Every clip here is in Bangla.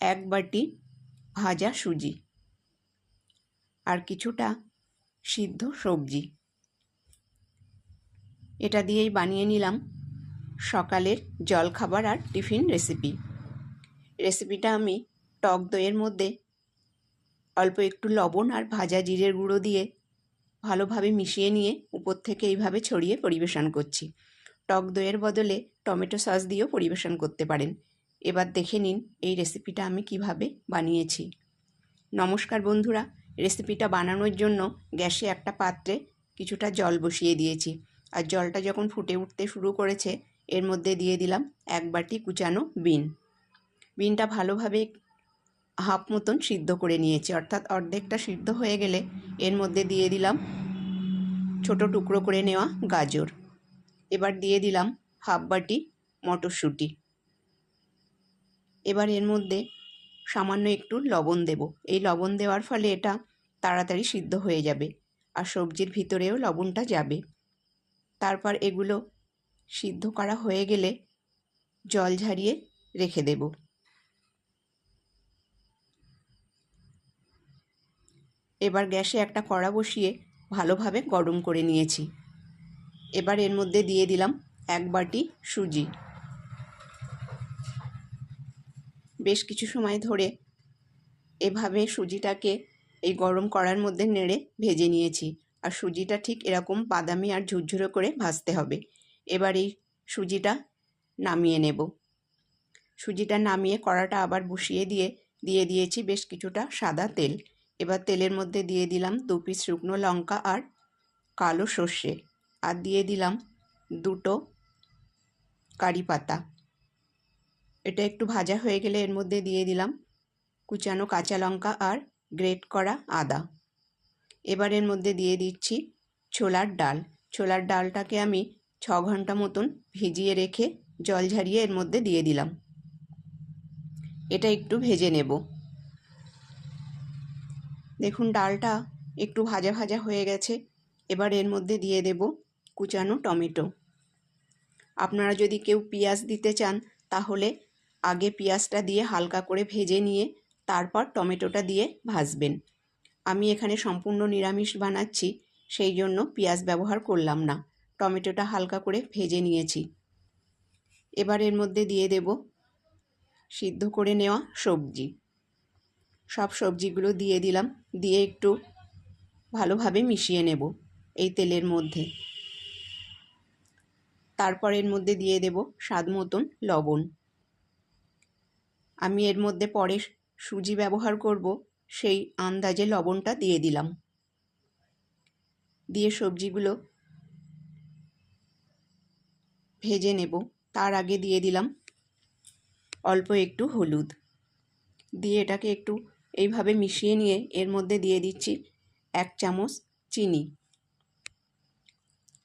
এক বাটি ভাজা সুজি আর কিছুটা সিদ্ধ সবজি। এটা দিয়েই বানিয়ে নিলাম সকালের জলখাবার আর টিফিন রেসিপি। রেসিপিটা আমি টক দইয়ের মধ্যে অল্প একটু লবণ আর ভাজা জিরের গুঁড়ো দিয়ে ভালোভাবে মিশিয়ে নিয়ে উপর থেকে এইভাবে ছড়িয়ে পরিবেশন করছি। টক দইয়ের বদলে টমেটো সস দিয়েও পরিবেশন করতে পারেন। এবার দেখে নিন এই রেসিপিটা আমি কীভাবে বানিয়েছি। নমস্কার বন্ধুরা রেসিপিটা বানানোর জন্য গ্যাসে একটা পাত্রে কিছুটা জল বসিয়ে দিয়েছি। আর জলটা যখন ফুটে উঠতে শুরু করেছে, এর মধ্যে দিয়ে দিলাম এক বাটি কুচানো বিন। বিনটা ভালোভাবে হাফ মতন সিদ্ধ করে নিয়েছি, অর্থাৎ অর্ধেকটা সিদ্ধ হয়ে গেলে এর মধ্যে দিয়ে দিলাম ছোট টুকরো করে নেওয়া গাজর। এবার দিয়ে দিলাম হাফ বাটি মটরশুঁটি। এবার এর মধ্যে সামান্য একটু লবণ দেব। এই লবণ দেওয়ার ফলে এটা তাড়াতাড়ি সিদ্ধ হয়ে যাবে আর সবজির ভিতরেও লবণটা যাবে। তারপর এগুলো সিদ্ধ করা হয়ে গেলে জল ঝারিয়ে রেখে দেব। এবার গ্যাসে একটা কড়া বসিয়ে ভালোভাবে গরম করে নিয়েছি। এবার এর মধ্যে দিয়ে দিলাম এক বাটি সুজি। বেশ কিছু সময় ধরে এভাবে সুজিটাকে এই গরম কড়ার মধ্যে নেড়ে ভেজে নিয়েছি। আর সুজিটা ঠিক এরকম বাদামি আর ঝুরঝুরো করে ভাজতে হবে। এবার এই সুজিটা নামিয়ে নেব। সুজিটা নামিয়ে কড়াটা আবার বসিয়ে দিয়ে দিয়ে দিয়েছি বেশ কিছুটা সাদা তেল। এবার তেলের মধ্যে দিয়ে দিলাম দু পিস শুকনো লঙ্কা আর কালো সর্ষে। আর দিয়ে দিলাম দুটো কারি পাতা। এটা একটু ভাজা হয়ে গেলে এর মধ্যে দিয়ে দিলাম কুচানো কাঁচা লঙ্কা আর গ্রেট করা আদা। এবার এর মধ্যে দিয়ে দিচ্ছি ছোলার ডাল। ছোলার ডালটাকে আমি ছ ঘণ্টা মতন ভিজিয়ে রেখে জল ঝারিয়ে এর মধ্যে দিয়ে দিলাম। এটা একটু ভেজে নেব। দেখুন ডালটা একটু ভাজা ভাজা হয়ে গেছে। এবার এর মধ্যে দিয়ে দেব কুচানো টমেটো। আপনারা যদি কেউ পেঁয়াজ দিতে চান তাহলে আগে পেঁয়াজটা দিয়ে হালকা করে ভেজে নিয়ে তারপর টমেটোটা দিয়ে ভাজবেন। আমি এখানে সম্পূর্ণ নিরামিষ বানাচ্ছি, সেই জন্য পেঁয়াজ ব্যবহার করলাম না। টমেটোটা হালকা করে ভেজে নিয়েছি। এবার এর মধ্যে দিয়ে দেব সিদ্ধ করে নেওয়া সবজি। সব সবজিগুলো দিয়ে দিলাম, দিয়ে একটু ভালোভাবে মিশিয়ে নেব এই তেলের মধ্যে। তারপর এর মধ্যে দিয়ে দেব স্বাদ মতন লবণ। আমি এর মধ্যে পরে সুজি ব্যবহার করব, সেই আন্দাজে লবণটা দিয়ে দিলাম। দিয়ে সবজিগুলো ভেজে নেব। তার আগে দিয়ে দিলাম অল্প একটু হলুদ। দিয়ে এটাকে একটু এইভাবে মিশিয়ে নিয়ে এর মধ্যে দিয়ে দিচ্ছি এক চামচ চিনি।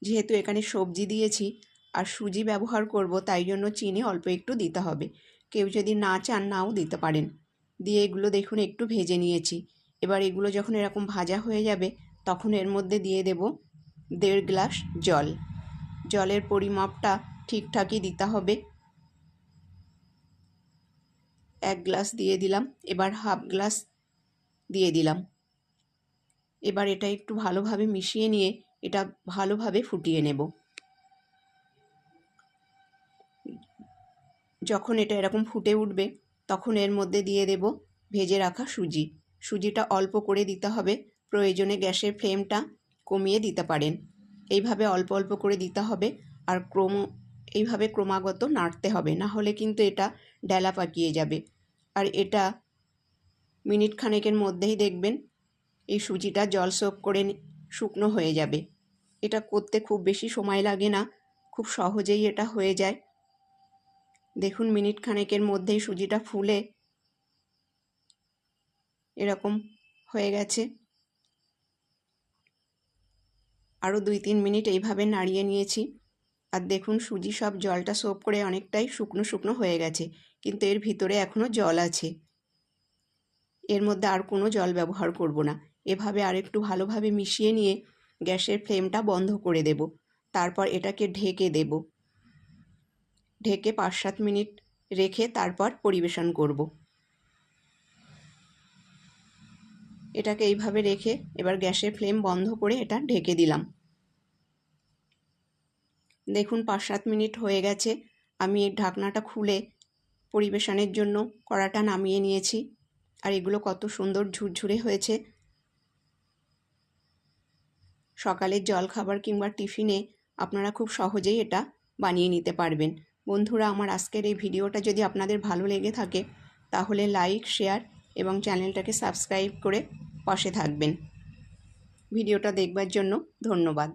যেহেতু এখানে সবজি দিয়েছি আর সুজি ব্যবহার করব, তাই জন্য চিনি অল্প একটু দিতে হবে। কেউ যদি না চান নাও দিতে পারেন। দিয়ে এগুলো দেখুন, একটু ভেজে নিয়েছি। এবার এগুলো যখন এরকম ভাজা হয়ে যাবে, তখন এর মধ্যে দিয়ে দেব দেড় গ্লাস জল। জলের পরিমাপটা ঠিকঠাকই দিতে হবে। এক গ্লাস দিয়ে দিলাম, এবার হাফ গ্লাস দিয়ে দিলাম। এবার এটা একটু ভালোভাবে মিশিয়ে নিয়ে এটা ভালোভাবে ফুটিয়ে নেব। যখন এটা এরকম ফুটে উঠবে, তখন এর মধ্যে দিয়ে দেব ভেজে রাখা সুজি। সুজিটা অল্প করে দিতে হবে। প্রয়োজনে গ্যাসের ফ্লেমটা কমিয়ে দিতে পারেন। এইভাবে অল্প অল্প করে দিতে হবে আর ক্রম, এইভাবে ক্রমাগত নাড়তে হবে। না হলে কিন্তু এটা ডেলা পাকিয়ে যাবে। আর এটা মিনিট খানেকের মধ্যেই দেখবেন এই সুজিটা জল সোপ করে শুকনো হয়ে যাবে। এটা করতে খুব বেশি সময় লাগে না। খুব সহজেই এটা হয়ে যায়। দেখুন মিনিট খানেকের মধ্যেই সুজিটা ফুলে এরকম হয়ে গেছে। আরও দুই তিন মিনিট এইভাবে নাড়িয়ে নিয়েছি। আর দেখুন সুজি সব জলটা সোপ করে অনেকটাই শুকনো শুকনো হয়ে গেছে, কিন্তু এর ভিতরে এখনও জল আছে। এর মধ্যে আর কোনো জল ব্যবহার করব না। এভাবে আর একটু ভালোভাবে মিশিয়ে নিয়ে গ্যাসের ফ্লেমটা বন্ধ করে দেব। তারপর এটাকে ঢেকে দেব। ঢেকে পাঁচ সাত মিনিট রেখে তারপর পরিবেশন করব। এটাকে এইভাবে রেখে এবার গ্যাসের ফ্লেম বন্ধ করে এটা ঢেকে দিলাম। দেখুন পাঁচ সাত মিনিট হয়ে গেছে। আমি এই ঢাকনাটা খুলে পরিবেশনের জন্য কড়াটা নামিয়ে নিয়েছি। আর এগুলো কত সুন্দর ঝুরঝুরে হয়েছে। সকালের জলখাবার কিংবা টিফিনে আপনারা খুব সহজেই এটা বানিয়ে নিতে পারবেন। বন্ধুরা, আমার আজকের এই ভিডিওটা যদি আপনাদের ভালো লেগে থাকে, তাহলে লাইক, শেয়ার এবং চ্যানেলটাকে সাবস্ক্রাইব করে পাশে থাকবেন। ভিডিওটা দেখবার জন্য ধন্যবাদ।